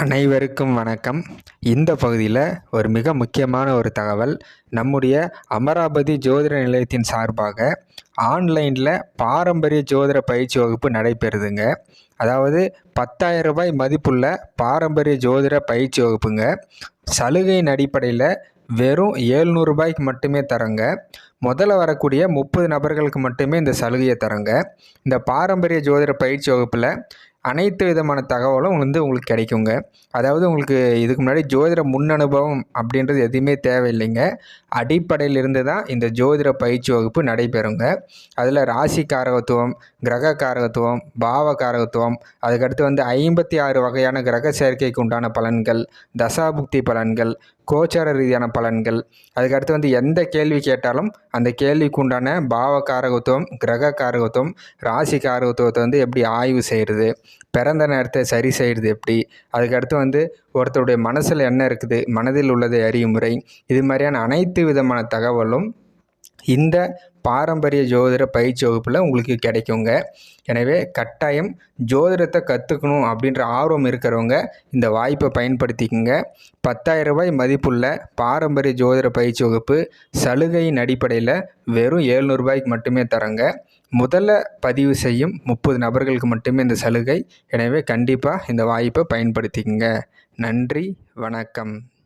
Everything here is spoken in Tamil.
அனைவருக்கும் வணக்கம். இந்த பகுதியில் ஒரு மிக முக்கியமான ஒரு தகவல் நம்முடைய அமராவதி ஜோதிட நிலையத்தின் சார்பாக ஆன்லைனில் பாரம்பரிய ஜோதிட பயிற்சி வகுப்பு நடைபெறுதுங்க. அதாவது பத்தாயிரம் ரூபாய் மதிப்புள்ள பாரம்பரிய ஜோதிட பயிற்சி வகுப்புங்க. சலுகையின் அடிப்படையில் வெறும் ஏழ்நூறுபாய்க்கு மட்டுமே தரங்க. முதல்ல வரக்கூடிய முப்பது நபர்களுக்கு மட்டுமே இந்த சலுகையை தரங்க. இந்த பாரம்பரிய ஜோதிட பயிற்சி வகுப்பில் அனைத்து விதமான தகவலும் வந்து உங்களுக்கு கிடைக்குங்க. அதாவது உங்களுக்கு இதுக்கு முன்னாடி ஜோதிட முன் அனுபவம் அப்படின்றது எதுவுமே தேவையில்லைங்க. அடிப்படையிலிருந்து தான் இந்த ஜோதிட பயிற்சி வகுப்பு நடைபெறுங்க. அதில் ராசி காரகத்துவம் கிரக காரகத்துவம் பாவ காரகத்துவம் அதுக்கடுத்து வந்து ஐம்பத்தி ஆறு வகையான கிரக சேர்க்கைக்கு உண்டான பலன்கள் தசாபுக்தி பலன்கள் கோச்சார ரீதியான பலன்கள். அதுக்கடுத்து வந்து எந்த கேள்வி கேட்டாலும் அந்த கேள்விக்கு உண்டான பாவ காரகத்துவம் கிரக காரகத்துவம் ராசி காரகத்துவத்தை வந்து எப்படி ஆய்வு செய்கிறது பிறந்த நேரத்தை சரி செய்கிறது எப்படி? அதுக்கடுத்து வந்து ஒருத்தருடைய மனசில் என்ன இருக்குது? மனதில் உள்ளதை அறியும் முறை. இது மாதிரியான அனைத்து விதமான தகவலும் இந்த பாரம்பரிய ஜோதிட பயிற்சி வகுப்பில் உங்களுக்கு கிடைக்குங்க. எனவே கட்டாயம் ஜோதிடத்தை கற்றுக்கணும் அப்படின்ற ஆர்வம் இருக்கிறவங்க இந்த வாய்ப்பை பயன்படுத்திக்கோங்க. பத்தாயிரம் ரூபாய் மதிப்புள்ள பாரம்பரிய ஜோதிட பயிற்சி வகுப்பு சலுகையின் அடிப்படையில் வெறும் ஏழ்நூறுபாய்க்கு மட்டுமே தரங்க. முதல்ல பதிவு செய்யும் முப்பது நபர்களுக்கு மட்டுமே இந்த சலுகை. எனவே கண்டிப்பாக இந்த வாய்ப்பை பயன்படுத்திக்கங்க. நன்றி வணக்கம்.